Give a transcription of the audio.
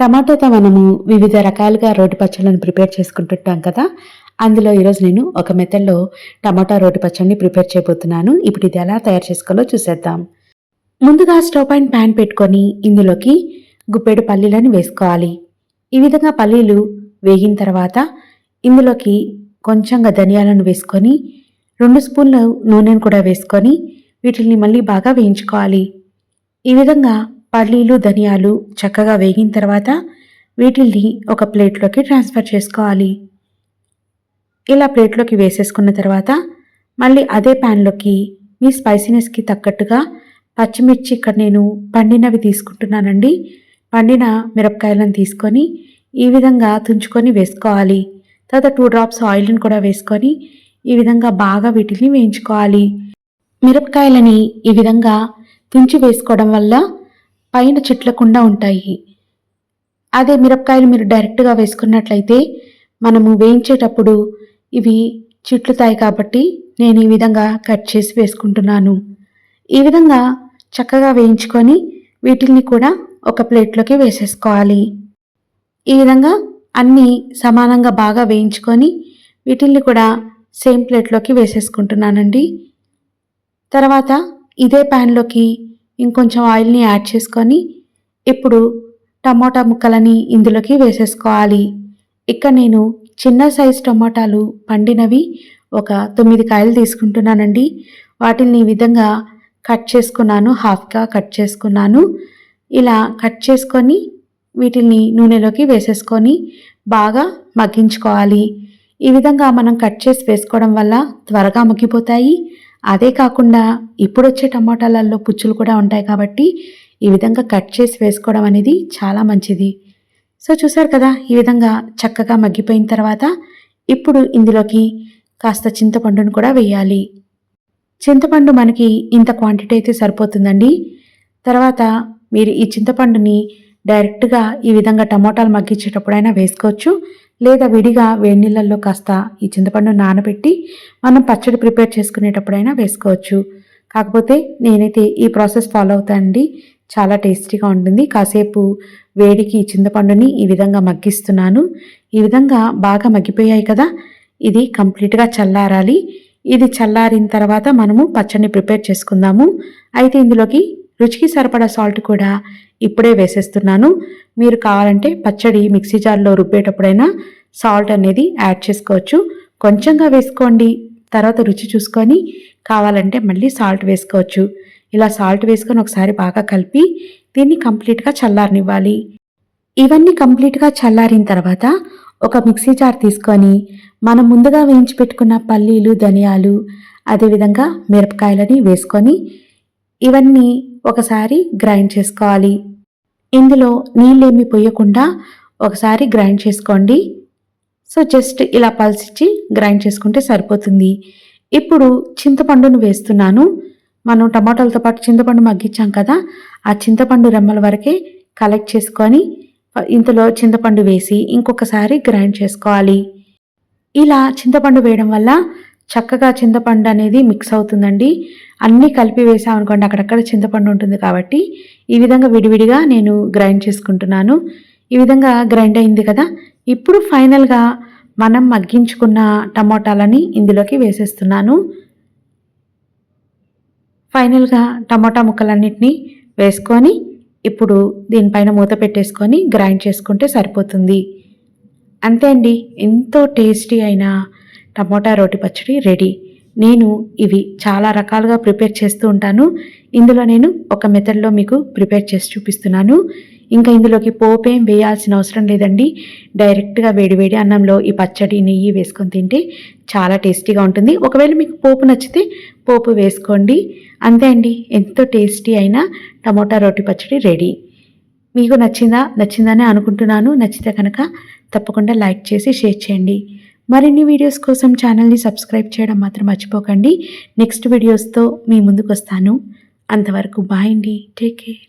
టమాటోతో మనము వివిధ రకాలుగా రోటి పచ్చళ్ళను ప్రిపేర్ చేసుకుంటుంటాం కదా. అందులో ఈరోజు నేను ఒక మెథడ్లో టమాటా రోటి పచ్చడిని ప్రిపేర్ చేయబోతున్నాను. ఇప్పుడు ఇది ఎలా తయారు చేసుకోవాలో చూసేద్దాం. ముందుగా స్టవ్ పైన ప్యాన్ పెట్టుకొని ఇందులోకి గుప్పెడు పల్లీలను వేసుకోవాలి. ఈ విధంగా పల్లీలు వేగిన తర్వాత ఇందులోకి కొంచెంగా ధనియాలను వేసుకొని రెండు స్పూన్ల నూనెను కూడా వేసుకొని వీటిని మళ్ళీ బాగా వేయించుకోవాలి. ఈ విధంగా పల్లీలు ధనియాలు చక్కగా వేగిన తర్వాత వీటిని ఒక ప్లేట్లోకి ట్రాన్స్ఫర్ చేసుకోవాలి. ఇలా ప్లేట్లోకి వేసేసుకున్న తర్వాత మళ్ళీ అదే ప్యాన్లోకి మీ స్పైసీనెస్కి తగ్గట్టుగా పచ్చిమిర్చి ఇక్కడ నేను పండినవి తీసుకుంటున్నానండి. పండిన మిరపకాయలను తీసుకొని ఈ విధంగా తుంచుకొని వేసుకోవాలి. తర్వాత టూ డ్రాప్స్ ఆయిల్ని కూడా వేసుకొని ఈ విధంగా బాగా వీటిని వేయించుకోవాలి. మిరపకాయలని ఈ విధంగా తుంచి వేసుకోవడం వల్ల పైన చిట్లకుండా ఉంటాయి. అదే మిరపకాయలు మీరు డైరెక్ట్గా వేసుకున్నట్లయితే మనము వేయించేటప్పుడు ఇవి చిట్లుతాయి కాబట్టి నేను ఈ విధంగా కట్ చేసి వేసుకుంటున్నాను. ఈ విధంగా చక్కగా వేయించుకొని వీటిల్ని కూడా ఒక ప్లేట్లోకి వేసేసుకోవాలి. ఈ విధంగా అన్నీ సమానంగా బాగా వేయించుకొని వీటిల్ని కూడా సేమ్ ప్లేట్లోకి వేసేసుకుంటున్నానండి. తర్వాత ఇదే ప్యాన్లోకి ఇంకొంచెం ఆయిల్ని యాడ్ చేసుకొని ఇప్పుడు టమోటా ముక్కలని ఇందులోకి వేసేసుకోవాలి. ఇక్కడ నేను చిన్న సైజు టమోటాలు పండినవి ఒక తొమ్మిది కాయలు తీసుకుంటున్నానండి. వాటిని ఈ విధంగా కట్ చేసుకున్నాను హాఫ్గా కట్ చేసుకున్నాను. ఇలా కట్ చేసుకొని వీటిని నూనెలోకి వేసేసుకొని బాగా మగ్గించుకోవాలి. ఈ విధంగా మనం కట్ చేసి వేసుకోవడం వల్ల త్వరగా మగ్గిపోతాయి. అదే కాకుండా ఇప్పుడు వచ్చే టమాటాలలో పుచ్చులు కూడా ఉంటాయి కాబట్టి ఈ విధంగా కట్ చేసి వేసుకోవడం అనేది చాలా మంచిది. సో చూసారు కదా ఈ విధంగా చక్కగా మగ్గిపోయిన తర్వాత ఇప్పుడు ఇందులోకి కాస్త చింతపండును కూడా వేయాలి. చింతపండు మనకి ఇంత క్వాంటిటీ అయితే సరిపోతుందండి. తర్వాత మీరు ఈ చింతపండుని డైరెక్ట్గా ఈ విధంగా టమోటాలు మగ్గించేటప్పుడైనా వేసుకోవచ్చు. లేదా విడిగా వేడి నీళ్ళల్లో కాస్త ఈ చింతపండు నానబెట్టి మనం పచ్చడి ప్రిపేర్ చేసుకునేటప్పుడైనా వేసుకోవచ్చు. కాకపోతే నేనైతే ఈ ప్రాసెస్ ఫాలో అవుతానండి చాలా టేస్టీగా ఉంటుంది. కాసేపు వేడికి ఈ చింతపండుని ఈ విధంగా మగ్గిస్తున్నాను. ఈ విధంగా బాగా మగ్గిపోయాయి కదా. ఇది కంప్లీట్గా చల్లారాలి. ఇది చల్లారిన తర్వాత మనము పచ్చడిని ప్రిపేర్ చేసుకుందాము. అయితే ఇందులోకి రుచికి సరిపడా సాల్ట్ కూడా ఇప్పుడే వేసేస్తున్నాను. మీరు కావాలంటే పచ్చడి మిక్సీ జార్లో రుబ్బేటప్పుడైనా సాల్ట్ అనేది యాడ్ చేసుకోవచ్చు. కొంచెంగా వేసుకోండి తర్వాత రుచి చూసుకొని కావాలంటే మళ్ళీ సాల్ట్ వేసుకోవచ్చు. ఇలా సాల్ట్ వేసుకొని ఒకసారి బాగా కలిపి దీన్ని కంప్లీట్గా చల్లారనివ్వాలి. ఇవన్నీ కంప్లీట్గా చల్లారిన తర్వాత ఒక మిక్సీ జార్ తీసుకొని మనం ముందుగా వేయించి పెట్టుకున్న పల్లీలు ధనియాలు అదేవిధంగా మిరపకాయలని వేసుకొని ఇవన్నీ ఒకసారి గ్రైండ్ చేసుకోవాలి. ఇందులో నీళ్ళేమి పోయకుండా ఒకసారి గ్రైండ్ చేసుకోండి. సో జస్ట్ ఇలా పల్సిచ్చి గ్రైండ్ చేసుకుంటే సరిపోతుంది. ఇప్పుడు చింతపండును వేస్తున్నాను. మనం టమాటాలతో పాటు చింతపండు మగ్గించాం కదా ఆ చింతపండు రెమ్మల వరకే కలెక్ట్ చేసుకొని ఇంతలో చింతపండు వేసి ఇంకొకసారి గ్రైండ్ చేసుకోవాలి. ఇలా చింతపండు వేయడం వల్ల చక్కగా చింతపండు అనేది మిక్స్ అవుతుందండి. అన్నీ కలిపి వేసామనుకోండి అక్కడక్కడ చింతపండు ఉంటుంది కాబట్టి ఈ విధంగా విడివిడిగా నేను గ్రైండ్ చేసుకుంటున్నాను. ఈ విధంగా గ్రైండ్ అయింది కదా ఇప్పుడు ఫైనల్గా మనం మగ్గించుకున్న టమోటాలని ఇందులోకి వేసేస్తున్నాను. ఫైనల్గా టమోటా ముక్కలన్నిటినీ వేసుకొని ఇప్పుడు దీనిపైన మూత పెట్టేసుకొని గ్రైండ్ చేసుకుంటే సరిపోతుంది. అంతే అండి ఎంతో టేస్టీ అయిన టమోటా రోటి పచ్చడి రెడీ. నేను ఇవి చాలా రకాలుగా ప్రిపేర్ చేస్తూ ఉంటాను. ఇందులో నేను ఒక మెథడ్లో మీకు ప్రిపేర్ చేసి చూపిస్తున్నాను. ఇంకా ఇందులోకి పోపేం వేయాల్సిన అవసరం లేదండి. డైరెక్ట్గా వేడివేడి అన్నంలో ఈ పచ్చడి నెయ్యి వేసుకొని తింటే చాలా టేస్టీగా ఉంటుంది. ఒకవేళ మీకు పోపు నచ్చితే పోపు వేసుకోండి. అంతే అండి. ఎంతో టేస్టీ అయిన టమోటా రోటి పచ్చడి రెడీ. మీకు నచ్చిందా? నచ్చిందనే అనుకుంటున్నాను. నచ్చితే కనుక తప్పకుండా లైక్ చేసి షేర్ చేయండి. మరిన్ని వీడియోస్ కోసం ఛానల్ని సబ్స్క్రైబ్ చేయడం మాత్రం మర్చిపోకండి. నెక్స్ట్ వీడియోస్తో మీ ముందుకు వస్తాను అంతవరకు బాయ్ అండి. Take care.